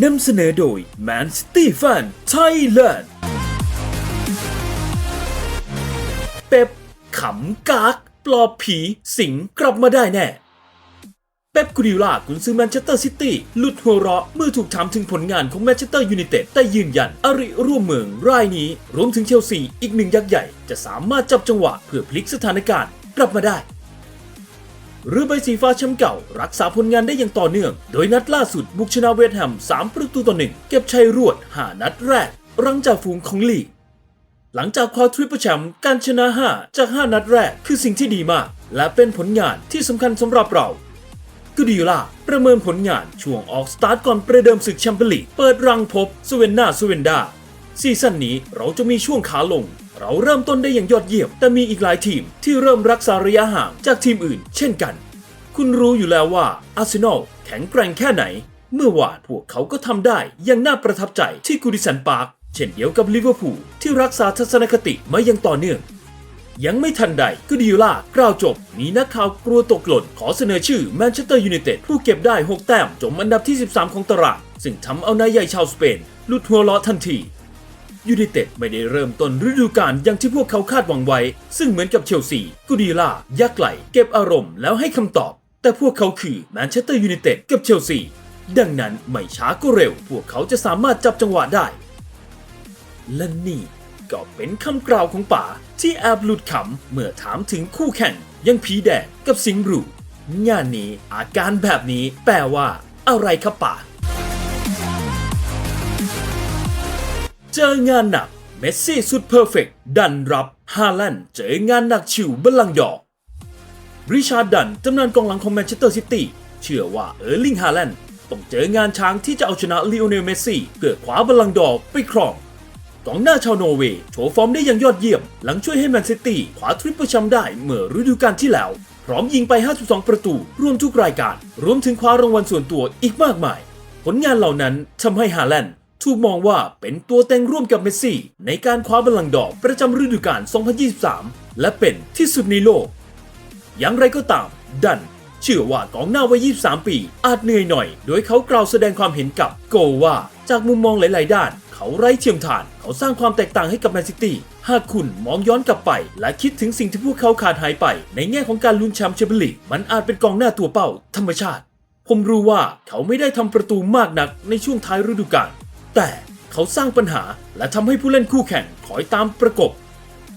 นำเสนอโดย Man City Fan Thailand เป๊ปขำกากปลอบผีสิงกลับมาได้แน่ เป๊ปกูดิโอลากุนซือแมนเชสเตอร์ซิตี้หลุดหัวเราะเมื่อถูกถามถึงผลงานของแมนเชสเตอร์ยูไนเต็ดแต่ยืนยันอริร่วมเมืองรายนี้ รวมถึงเชลซีอีกหนึ่งยักษ์ใหญ่ จะสามารถจับจังหวะเพื่อพลิกสถานการณ์กลับมาได้ เรือใบสีฟ้าแชมป์เก่า รักษาผลงานได้อย่างต่อเนื่อง โดยนัดล่าสุดบุกชนะเวสต์แฮม 3 ประตูต่อหนึ่งเก็บชัยรวด 5 นัดแรก รังจากฝูงของลีก หลังจากคว้าทริปเปิลแชมป์การชนะ 5 จาก 5 นัดแรกคือสิ่งที่ดีมาก และเป็นผลงานที่สำคัญสำหรับเรากูดิโอลาประเมินผลงานช่วงออกสตาร์ทก่อนประเดิมศึกแชมเปี้ยนลีกเปิดรังพบสเวนนาสเวนดาซีซั่นนี้เราจะมีช่วงขาลง เราเริ่มต้นได้อย่างยอดเยี่ยม แต่มีอีกหลายทีมที่เริ่มรักษาระยะห่างจากทีมอื่น เช่นกัน คุณรู้อยู่แล้วว่าอาร์เซนอลแข็งแกร่งแค่ไหน เมื่อวานพวกเขาก็ทำได้อย่างน่าประทับใจที่กูดิสันปาร์คเช่นเดียวกับลิเวอร์พูลที่รักษาทัศนคติมาอย่างต่อเนื่อง ยังไม่ทันใดกูดิโอลากล่าวจบ มีนักข่าวกลัวตกหล่น ขอเสนอชื่อแมนเชสเตอร์ยูไนเต็ดผู้เก็บได้ 6 แต้มจมอันดับที่ 13 ของตารางซึ่งทำเอานายใหญ่ชาวสเปนหลุดหัวเราะทันที ยูไนเต็ดไม่ได้เริ่มต้นฤดูกาลอย่างที่พวกเขาคาดหวังไว้ ซึ่งเหมือนกับเชลซีกูดิโอลายักไหล เก็บอารมณ์แล้วให้คำตอบ แต่พวกเขาคือแมนเชสเตอร์ยูไนเต็ดกับเชลซีดังนั้นไม่ช้าก็เร็ว พวกเขาจะสามารถจับจังหวะได้ และนี่ก็เป็นคำกล่าวของป๋าที่แอบหลุดขำเมื่อถามถึงคู่แข่งยังผีแดงกับสิงห์รูงานนี้อาการแบบนี้แปลว่า อะไรครับป๋า เจองานหนัก เมสซี่สุดเพอร์เฟกต์ดันรับฮาแลนด์เจองานหนักชิวบัลลังดอร์ริชาร์ดดันตำนานกองหลังของแมนเชสเตอร์ซิตี้เชื่อว่าเออร์ลิงฮาแลนด์ต้องเจองานช้างที่จะเอาชนะลีโอเนลเมสซี่เพื่อคว้าบัลลังดอร์ไปครองกองหน้าชาวนอร์เวย์โชว์ฟอร์มได้อย่างยอดเยี่ยม หลังช่วยให้แมนซิตี้คว้าทริปเปิลแชมป์ได้เมื่อฤดูกาลที่แล้ว พร้อมยิงไป 52 ประตู รวมทุกรายการ รวมถึงคว้ารางวัลส่วนตัวอีกมากมาย ผลงานเหล่านั้นทำให้ฮาแลนด์ ถูกมองว่าเป็นตัวเต็งร่วมกับเมสซี่ ในการคว้าบัลลังก์ดอร์ประจำฤดูกาล 2023 และเป็นที่สุดในโลก อย่างไรก็ตาม ดัน เชื่อว่ากองหน้าวัย 23 ปี อาจเหนื่อยหน่อย โดยเขากล่าวแสดงความเห็นกับโกว่า จากมุมมองหลาย ๆ ด้าน เขาไร้เทียมทาน เขาสร้างความแตกต่างให้กับแมนซิตี้หากคุณมองย้อนกลับไป และคิดถึงสิ่งที่พวกเขาขาดหายไป ในแง่ของการลุ้นแชมป์แชมเปี้ยนลีกมันอาจเป็นกองหน้าตัวเป้า ธรรมชาติ ผมรู้ว่าเขาไม่ได้ทำประตูมากนักในช่วงท้ายฤดูกาล แต่เขาสร้างปัญหาและทำให้ผู้เล่นคู่แข่งคอยตามประกบ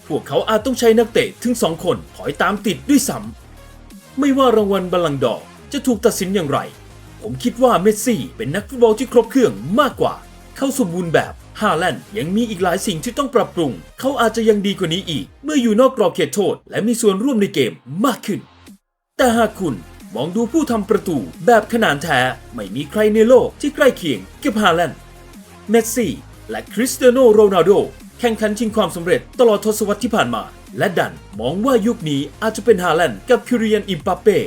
พวกเขาอาจต้องใช้นักเตะถึงสองคนคอยตามติดด้วยซ้ำไม่ว่ารางวัลบัลลังดอจะถูกตัดสินอย่างไร ผมคิดว่าเมสซี่เป็นนักฟุตบอลที่ครบเครื่องมากกว่า เขาสมบูรณ์แบบฮาแลนด์ยังมีอีกหลายสิ่งที่ต้องปรับปรุง เขาอาจจะยังดีกว่านี้อีก เมื่ออยู่นอกกรอบเขตโทษ และมีส่วนร่วมในเกมมากขึ้น แต่หากคุณมองดูผู้ทำประตูแบบขนานแท้ ไม่มีใครในโลกที่ใกล้เคียงกับฮาแลนด์ เมสซี่ และคริสเตียโนโรนัลโดแข่งขันชิงความสำเร็จตลอดทศวรรษที่ผ่านมา และดันมองว่ายุคนี้อาจจะเป็นฮาแลนด์กับคิริยันอิมปาเป้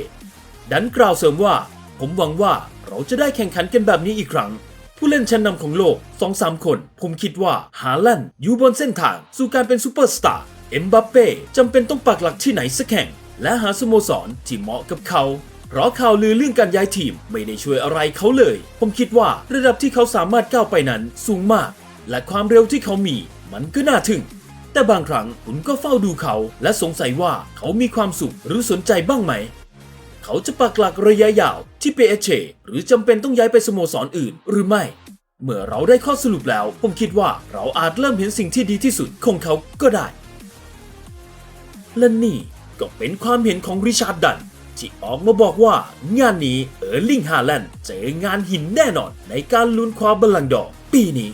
ดันกล่าวเสริมว่า ผมหวังว่าเราจะได้แข่งขันกันแบบนี้อีกครั้ง ผู้เล่นชั้นนำของโลก 2-3 คน ผมคิดว่าฮาแลนด์อยู่บนเส้นทางสู่การเป็นซูเปอร์สตาร์เอ็มบัปเป้จำเป็นต้องปักหลักที่ไหนสักแห่งและหาสโมสรที่เหมาะกับเขา เพราะข่าวลือเรื่องการย้ายทีมไม่ได้ช่วยอะไรเขาเลย ผมคิดว่าระดับที่เขาสามารถก้าวไปนั้นสูงมาก และความเร็วที่เขามีมันก็น่าทึ่ง แต่บางครั้งผมก็เฝ้าดูเขา และสงสัยว่าเขามีความสุขหรือสนใจบ้างไหม เขาจะปักหลักระยะยาวที่เปเอเชหรือจำเป็นต้องย้ายไปสโมสรออื่นหรือไม่ เมื่อเราได้ข้อสรุปแล้ว ผมคิดว่าเราอาจเริ่มเห็นสิ่งที่ดีที่สุดของเขาก็ได้และนี่ก็เป็นความเห็นของริชาร์ดดัน ที่ออกมาบอกว่างานนี้เออร์ลิงฮาแลนด์เจองานหินแน่นอนในการลุ้นคว้าบัลลังก์ดอร์ปีนี้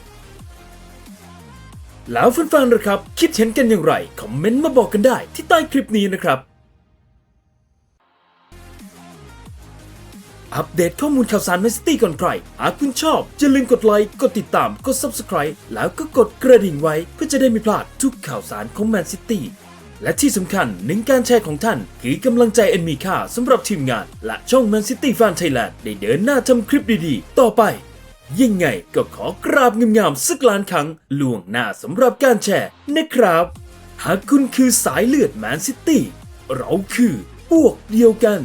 แล้วแฟนๆนะครับ คิดเห็นกันอย่างไร คอมเมนต์มาบอกกันได้ที่ใต้คลิปนี้นะครับ อัปเดตข้อมูลข่าวสารแมนซิตี้ก่อนใคร หากคุณชอบอย่าลืมกดไลค์ กดติดตาม กด Subscribe แล้วก็กดกระดิ่งไว้เพื่อจะได้ไม่พลาดทุกข่าวสารของแมนซิตี้ และที่สำคัญหนึ่งการแชร์ของท่าน คือกำลังใจอันมีค่าสำหรับทีมงาน และช่องแมนซิตี้แฟนไทยแลนด์ได้เดินหน้าทำคลิปดีๆ ต่อไป ยังไงก็ขอกราบงามๆสักล้านครั้งล่วงหน้าสำหรับการแชร์นะครับ หากคุณคือสายเลือดแมนซิตี้เราคือพวกเดียวกัน